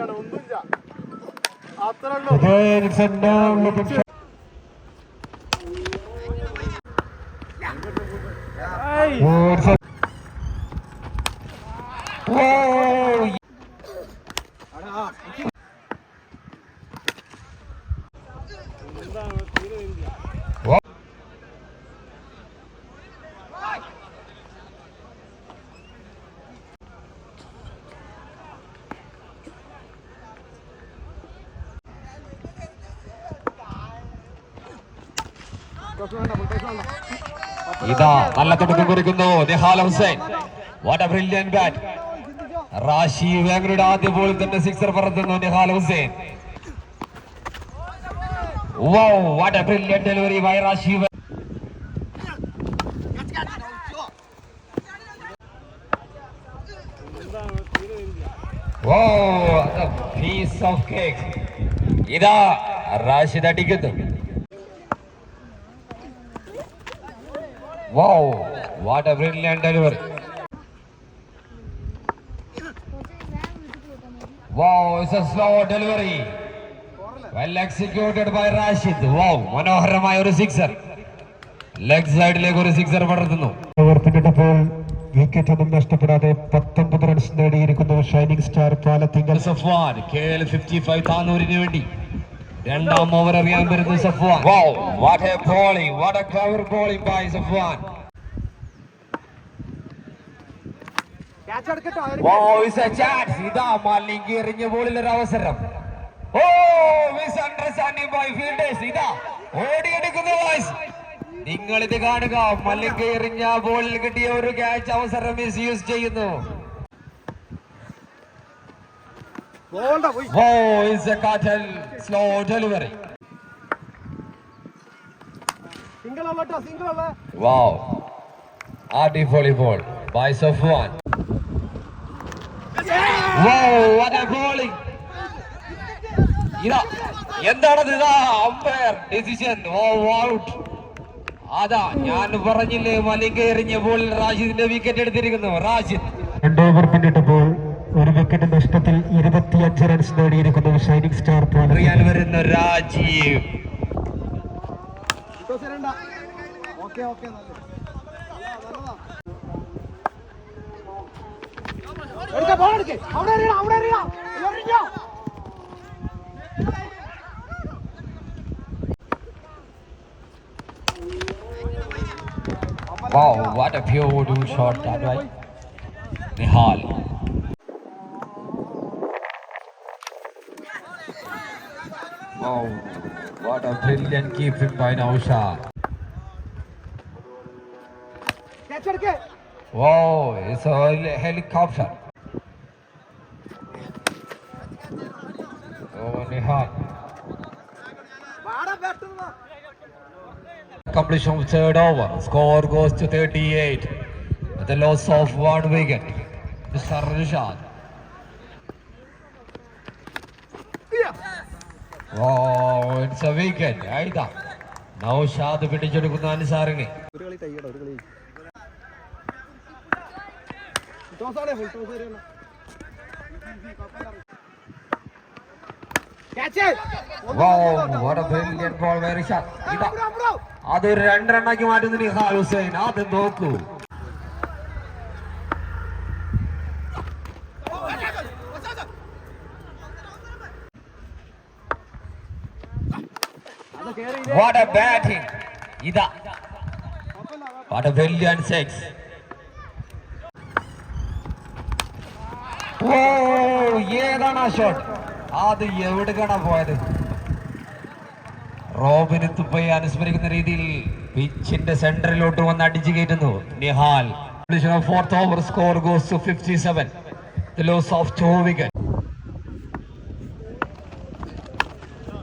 ഒന്നുമില്ല. അത്ര Again, it's a no looking shot. Oh, it's a... Whoa! Whoa. ഇതാ നല്ല തുടക്കം കുറിക്കുന്നു Nihal Hussain. What a brilliant bat Rashi വേങ്ങരുടെ ആദ്യ ബോളിൽ തന്നെ sixer പറത്തുന്നു Nihal Hussain. Wow what a brilliant delivery by Rashi wow piece of cake ഇതാ റാഷിദ് അടിക്കുന്നു. Wow what a brilliant delivery Wow, it's a slow delivery. Well executed by Rashid. Wow, മനോഹരമായ ഒരു sixer leg സൈഡിലേക്ക് ഒരു sixer പടർത്തുന്നു. പിന്നിട്ടപ്പോൾ wicket ഒന്നും നഷ്ടപ്പെടാതെ പത്തൊമ്പത് runs നേടിയിരിക്കുന്നു. Shining star Palathingal. Safwan K L fifty five താനൂരിന് വേണ്ടി. രണ്ടാം ഓവർ അറിയാൻ വരുന്നു Safwan. Wow, what a bowling, what a clever bowling by Safwan. Catch എടുക്കട്ടോ Wow, it's a chance. ഇതാ മല്ലിങ്കി എറിഞ്ഞ ബോളിൽ ഒരു അവസരം. Oh misunderstanding by fielders ഇതാ ഓടിയെടുക്കുന്ന വോയിസ് നിങ്ങൾ ഇത് കാണുക മല്ലിങ്ക എറിഞ്ഞ ബോളിൽ കിട്ടിയ ഒരു ക്യാച്ച് അവസരം മിസ് യൂസ് ചെയ്യുന്നു. Slow delivery. സിംഗിൾ അല്ലട്ടോ സിംഗിൾ അല്ല Wow. what a bowling. ഇതാ എന്താണത്? ഇതാ അമ്പയർ ഡിസിഷൻ ഓ ഔട്ട് അതാ ഞാൻ പറഞ്ഞില്ലേ മലിംഗ എറിഞ്ഞ ബോളിൽ റാഷിദിന്റെ വിക്കറ്റ് എടുത്തിരിക്കുന്നു. റാഷിദ് രണ്ട് ഓവർ പിന്നിട്ടപ്പോൾ ഒരു വിക്കറ്റ് നഷ്ടത്തിൽ ഇരുപത്തിയഞ്ച് റൺസ് നേടിയിരിക്കുന്നു ഷൈനിങ് സ്റ്റാർ അറിയാൻ വരുന്ന Rajeev Wow, what a beautiful shot that way. Nihal. Wow! what a brilliant keep keeping by Nausha. Wow, it's a helicopter. Oh, Nihal. Completion of third over. Score goes to 38. The loss of one wicket. Mr. Rishad. Oh, it's a weekend Aida. Noushad പിടിച്ചെടുക്കുന്ന അനുസാറിനെ ഒരു ഒരു full toss എറിയണം catch Wow, what a brilliant ball by Rishad. ഇതാ. അതൊരു രണ്ട് റണ്ണാക്കി മാറ്റുന്നു നിഹാൽ ഹുസൈൻ. അത് നോക്കൂ. അത് എ ബാറ്റിംഗ് ഇതാ. What a brilliant six. ഓ ഏതാണ് ആ ഷോട്ട് അത് എവിടേക്കാണ് പോയത്? റോബിന് തുപ്പയെ അനുസ്മരിക്കുന്ന രീതിയിൽ പിച്ചിന്റെ സെന്ററിലോട്ട് വന്ന് അടിച്ചു കയറ്റുന്നു Nihal. Fourth over score goes to fifty seven loss of two wicket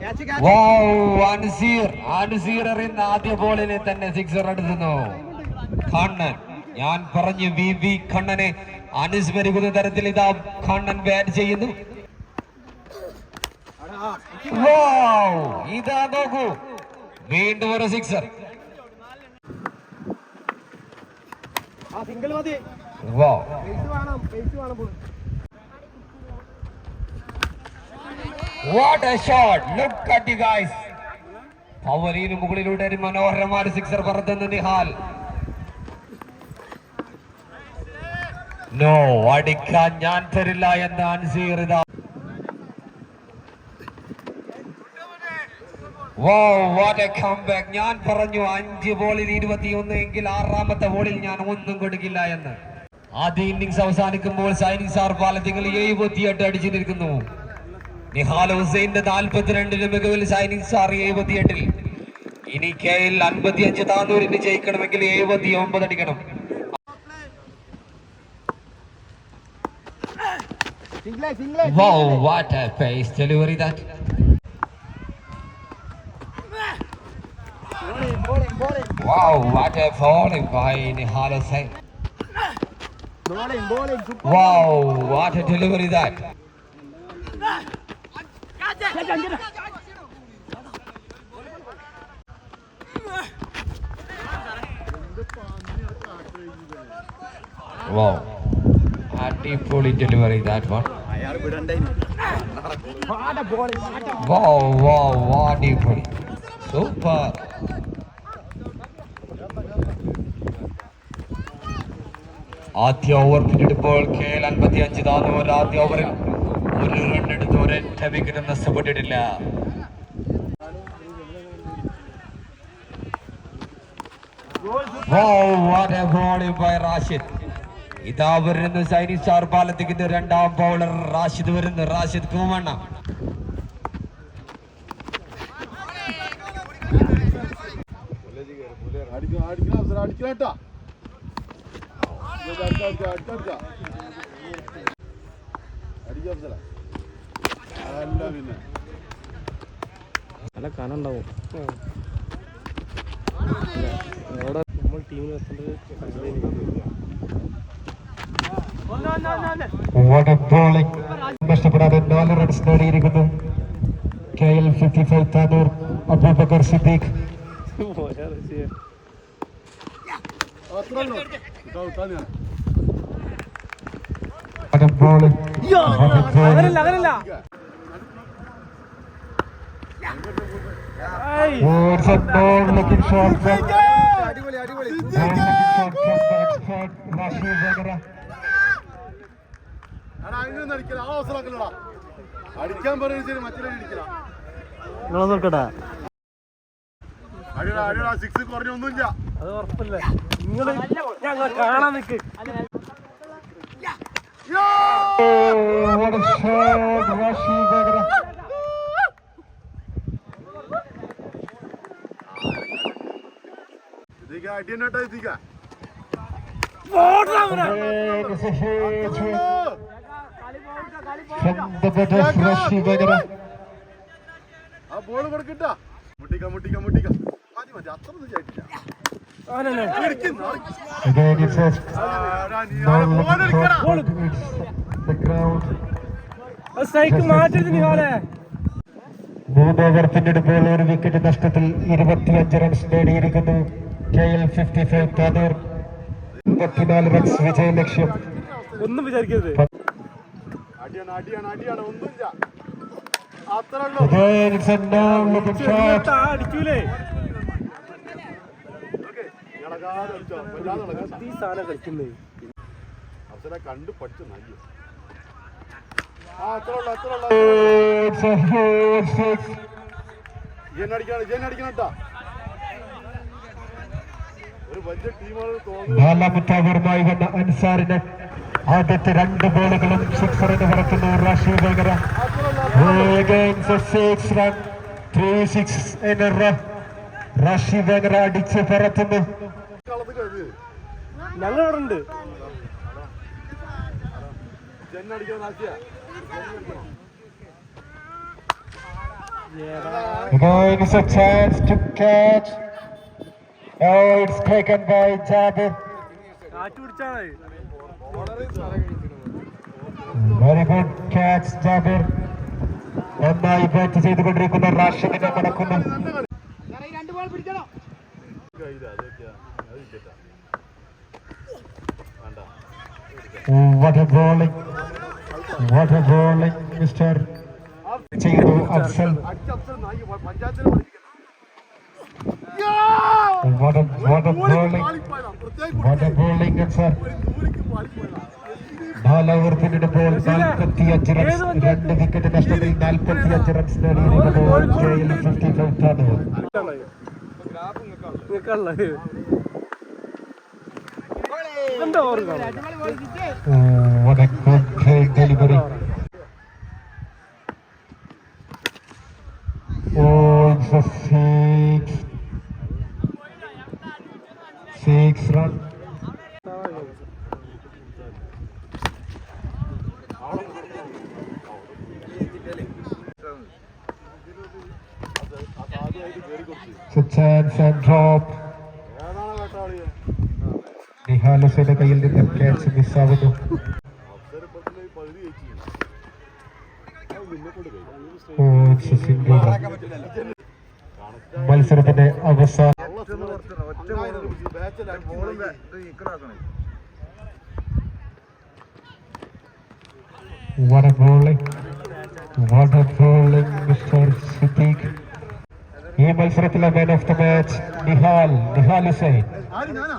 catch catch wow, Anseer Anseer എറിയുന്ന ആദ്യ ബോളിനെ തന്നെ സിക്സർ എടുത്തുന്നു കണ്ണൻ. ഞാൻ പറഞ്ഞു വി വി കണ്ണനെ. അനുസ്മരിക്കുന്ന തരത്തിൽ ഇതാ കണ്ണൻ ബാറ്റ് ചെയ്യുന്നു. ഇതാ നോക്കൂ. വീണ്ടും ഒരു സിക്സർ സിംഗിൾ മതി. വേണം വേണം what a shot look at guys പവലിന് മുകളിലൂടെ ഒരു മനോഹരമായ സിക്സർ പറത്തുന്ന നിഹാൽ. നോ അടിക്കാൻ ഞാൻ തരില്ല എന്ന അൻസീർ ഇതാ. ഞാൻ പറഞ്ഞു അഞ്ച് ബോളിൽ ഇരുപത്തിയൊന്ന് എങ്കിൽ ആറാമത്തെ ബോളിൽ ഞാൻ ഒന്നും കൊടുക്കില്ല എന്ന്. ആദ്യ ഇന്നിങ്സ് അവസാനിക്കുമ്പോൾ സൈനിക് സാർ പാലത്തിങ്ങൾ എഴുപത്തിയെട്ട് അടിച്ചു നിൽക്കുന്നു നിഹാൽ ഹുസൈന്റെ നാൽപ്പത്തിരണ്ടിന് മികവിൽ സൈനിക് സാർ എഴുപത്തിയെട്ടിൽ ഇനി കെ എൽ അൻപത്തിയഞ്ച് താന്നൂരിന് ജയിക്കണമെങ്കിൽ എഴുപത്തി ഒമ്പത് അടിക്കണം Wow, what a pace delivery that. Wow, what a falling by Nihal Hussain. Wow, what a delivery that. Wow. അടിപൊളി delivery that one wow wow wow അടിപൊളി. സൂപ്പർ. ആദ്യ ഓവർ പിന്നിടുമ്പോൾ കെ എൽ അൻപത്തി അഞ്ച് താന്നൂർ ആദ്യ ഓവറിൽ ഒരു റണ്ണെടുത്ത് ഒരൊറ്റ വിക്കറ്റും നഷ്ടപ്പെട്ടിട്ടില്ല. ഇതാ വരുന്നു സൈനിക് സ്റ്റാർ പാലത്തിക്കിന്റെ രണ്ടാം ബൗളർ റാഷിദ് വരുന്നു. റാഷിദ് കൂമണ്ണ അടിക്കണം അടിക്കണം അവസരം. അടിക്കണം കേട്ടാ അടിക്കാം അടിക്കാം അടിക്കാം അടിക്കാം അവസരം അല്ല പിന്നെ നല്ല കനുണ്ടാവും അവിടെ നമ്മൾ ടീമിൽ നഷ്ടപ്പെടാതെ നാല് runs നേടിയിരിക്കുന്നു K L fifty five Tanur Abubakar Siddique അത്ര ഉള്ളൂ വിട്ടാ വിട്ടാ ഞാൻ അങ്ങനല്ല അങ്ങനല്ല അടിപൊളി അടിപൊളി എടാ അതിനൊന്നും അടിക്കില്ല ആ അവസരം ആക്കലടാ അടിക്കാൻ പറയുന്നത് ശരി മറ്റൊരു അടിക്കില്ല നിങ്ങളെ നോക്കട്ടാ. സിക്സ് കുറഞ്ഞൊന്നുമില്ല അത് ഉറപ്പല്ലേ നിങ്ങൾ ഞങ്ങൾ കാണാൻ നിൽക്ക് ഇതിക്ക ആ ബോൾ കൊടുക്കട്ടാ. മുട്ടിക്ക മുട്ടിക്ക മുട്ടിക്ക. മതി മതി അത്ര ഒന്നും ചെയ്തിട്ടില്ല മൂന്ന് ഓവർ പിന്നിടുമ്പോൾ ഒരു വിക്കറ്റ് നഷ്ടത്തിൽ ഇരുപത്തിയഞ്ച് runs നേടിയിരിക്കുന്നു. K L fifty five Tanur മുപ്പത്തിനാല് റൺസ് വിജയ ലക്ഷ്യം. ഒന്നും വിചാരിക്കരുത്. കണ്ട് പഠിച്ചു നല്ല. ജനടിക്കണം ജനടിക്കണം കേട്ടാ. ഓവറുമായി വന്ന അൻസാറിന് ആദ്യത്തെ രണ്ട് ബോളുകളും സിക്സറിന് പറക്കുന്നു Rashi a six run, three six in a Rashi അടിച്ച് പറത്തുന്നു. ആക്കിയ Again, it's a chance to catch. Oh, it's taken by Jabir. Very good catch Jabir നന്നായി ബാറ്റ് ചെയ്തുകൊണ്ടിരിക്കുന്ന. റാഷിദിനെ മടക്കുന്നു സാറേ ഈ രണ്ട് ബോൾ പിടിക്കണം ഇത് അതൊക്കെയാ അത് What a what a bowling. what a bowling sir. നാല് ഓവർ പിന്നിടുമ്പോൾ നാൽപ്പത്തി അഞ്ച് റൺസ് രണ്ട് വിക്കറ്റ് നഷ്ടത്തിൽ നാൽപ്പത്തി അഞ്ച് runs നേടിയിരിക്കുന്നു K L fifty five Tanur Oh, what a good delivery. Oh, it's a six. Six run. It's a chance and drop. ഏതാണ് കേട്ടാളിയെ നിഹാലുസയുടെ കയ്യിൽ നിന്ന് ക്യാച്ച് മിസ്സാവുന്നു അഫ്സൽ ഇപ്പത്തിന് പകുതി ജയിച്ചു അത് നിന്നെ കൊണ്ട് കഴിയും oh it's a single run മത്സരത്തിന്റെ അവസാന What a bowling. What a bowling, Mr. Siddiq. ഈ മത്സരത്തിലെ man of the match Nihal Nihal Hussain ആര് ഞാനാ